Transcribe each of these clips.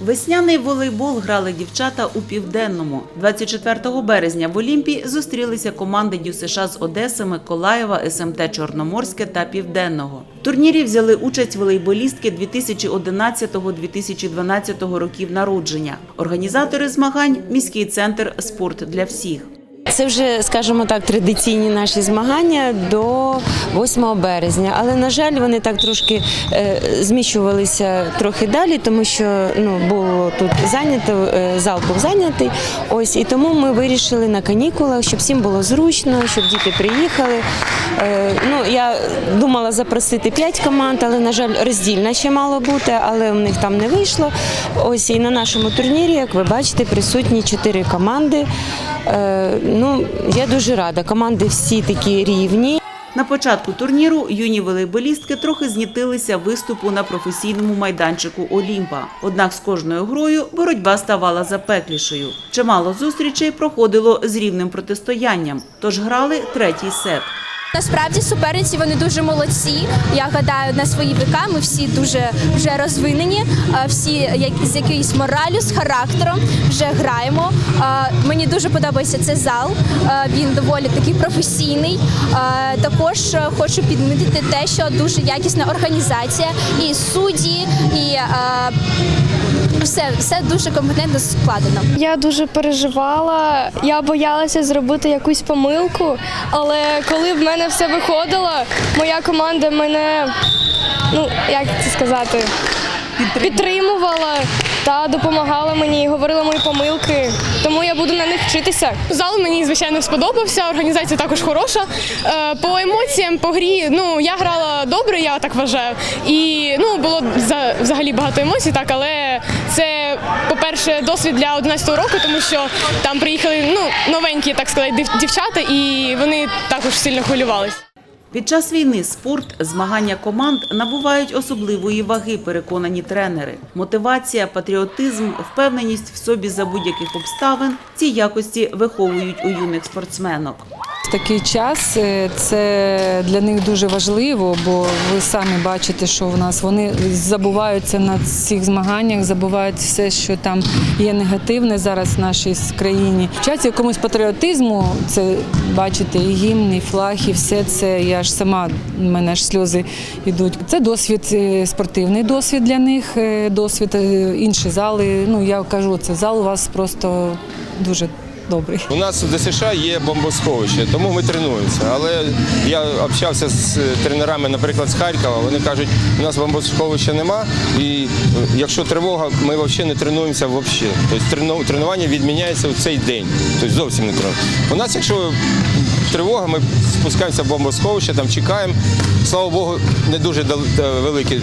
Весняний волейбол грали дівчата у південному. 24 березня в Олімпії зустрілися команди ДЮСШ з Одеси, Миколаєва, СМТ Чорноморське та Південного. В турнірі взяли участь волейболістки 2011-2012 років народження. Організатори змагань міський центр Спорт для всіх. Це вже, скажімо так, традиційні наші змагання до 8 березня. Але, на жаль, вони так трошки е, зміщувалися трохи далі, тому що ну, було тут зайнято, е, зал був зайнятий. Ось, і тому ми вирішили на канікулах, щоб всім було зручно, щоб діти приїхали. Е, ну, я думала запросити 5 команд, але, на жаль, роздільна ще мало бути, але в них там не вийшло. Ось і на нашому турнірі, як ви бачите, присутні 4 команди. Е, ну, я дуже рада. Команди всі такі рівні. На початку турніру юні волейболістки трохи знітилися виступу на професійному майданчику Олімпа. Однак з кожною грою боротьба ставала запеклішою. Чимало зустрічей проходило з рівним протистоянням, тож грали третій сет. Насправді суперниці вони дуже молодці. Я гадаю, на свої віка ми всі дуже вже розвинені, е, всі з якоюсь моралю, з характером вже граємо. Е, Мені дуже подобається цей зал. е, Він доволі такий професійний. Також хочу підмітити те, що дуже якісна організація, і судді, і е, все, все дуже компетентно складено. Я дуже переживала, я боялася зробити якусь помилку, але коли в мене все виходило, моя команда мене, ну як це сказати, підтримувала та допомагала мені, говорила мої помилки. Тому я буду на них вчитися. Зал мені звичайно сподобався. Організація також хороша. Е, По емоціям, по грі, ну я грала добре, я так вважаю. І ну було за- взагалі багато емоцій, так але це, по-перше, досвід для 11 року, тому що там приїхали ну новенькі, так сказати, дів- дівчата, і вони також сильно хвилювалися. Під час війни спорт, змагання команд набувають особливої ваги, переконані тренери. Мотивація, патріотизм, впевненість в собі за будь-яких обставин ці якості виховують у юних спортсменок. Такий час е, це для них дуже важливо, бо ви самі бачите, що в нас вони забуваються на цих змаганнях, забувають все, що там є негативне зараз в нашій країні. Вчаться якомусь патріотизму, це бачите, і гімн, і флаг, і все це. Я ж сама мене аж сльози йдуть. Це досвід, е, спортивний досвід для них, е, досвід інші зали. Ну я кажу, це зал у вас просто дуже добрий. У нас в ДСШ є бомбосховище, тому ми тренуємося. Але я общався з тренерами, наприклад, з Харкова. Вони кажуть, у нас бомбосховища нема, і е, якщо тривога, ми взагалі не тренуємося взагалі. Тобто тренування відміняється у цей день. Тобто зовсім не тренуємося. У нас, якщо тривога, ми спускаємося в бомбосховище, там чекаємо. Слава Богу, не дуже е, великі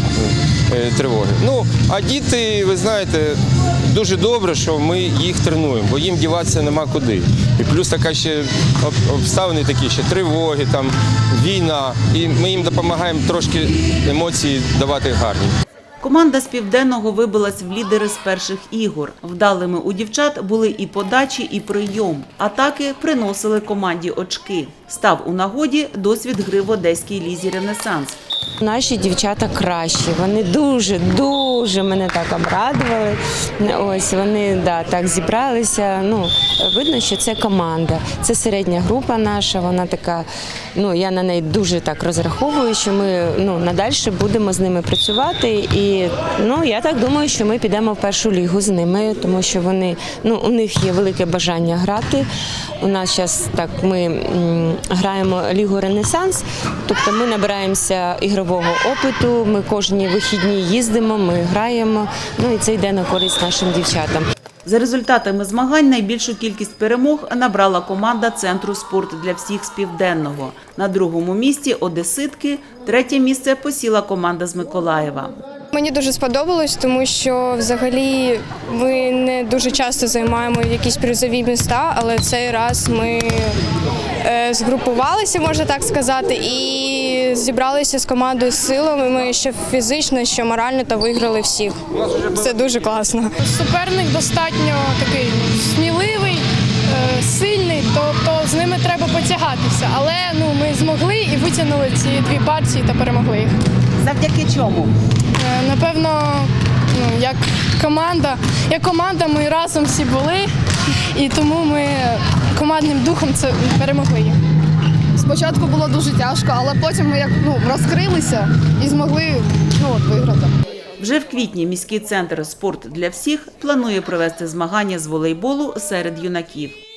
е, тривоги. Ну, а діти, ви знаєте, дуже добре, що ми їх тренуємо, бо їм діватися нема куди. І плюс така ще обставини такі, ще тривоги, там війна. І ми їм допомагаємо трошки емоції давати гарні. Команда з південного вибилась в лідери з перших ігор. Вдалими у дівчат були і подачі, і прийом. Атаки приносили команді очки. Став у нагоді досвід гри в одеській лізі Ренесанс. Наші дівчата кращі. Вони дуже, дуже мене так обрадували. Ось вони да, так зібралися. Ну, видно, що це команда. Це середня група наша. Вона така. Ну я на неї дуже так розраховую, що ми ну надальше будемо з ними працювати. І ну я так думаю, що ми підемо в першу лігу з ними, тому що вони ну у них є велике бажання грати. У нас зараз так ми м, граємо лігу Ренесанс, тобто ми набираємося ігрового опиту. Ми кожні вихідні їздимо, ми граємо. Ну і це йде на користь нашим дівчатам. За результатами змагань найбільшу кількість перемог набрала команда Центру спорт для всіх з південного. На другому місці Одеситки, третє місце посіла команда з Миколаєва. Мені дуже сподобалось, тому що взагалі ми не дуже часто займаємо якісь призові міста, але цей раз ми е, згрупувалися, можна так сказати, і зібралися з командою силами. Ми що фізично, що морально та виграли всіх. Це дуже класно. Суперник достатньо такий сміливий, е, сильний, тобто з ними треба потягатися. Але ну ми змогли і витягнули ці дві партії та перемогли їх. Завдяки чому? Е, Напевно, ну, як команда. Як команда ми разом всі були, і тому ми командним духом це перемогли. їх. Спочатку було дуже тяжко, але потім ми як ну розкрилися і змогли. Вже в квітні міський центр Спорт для всіх планує провести змагання з волейболу серед юнаків.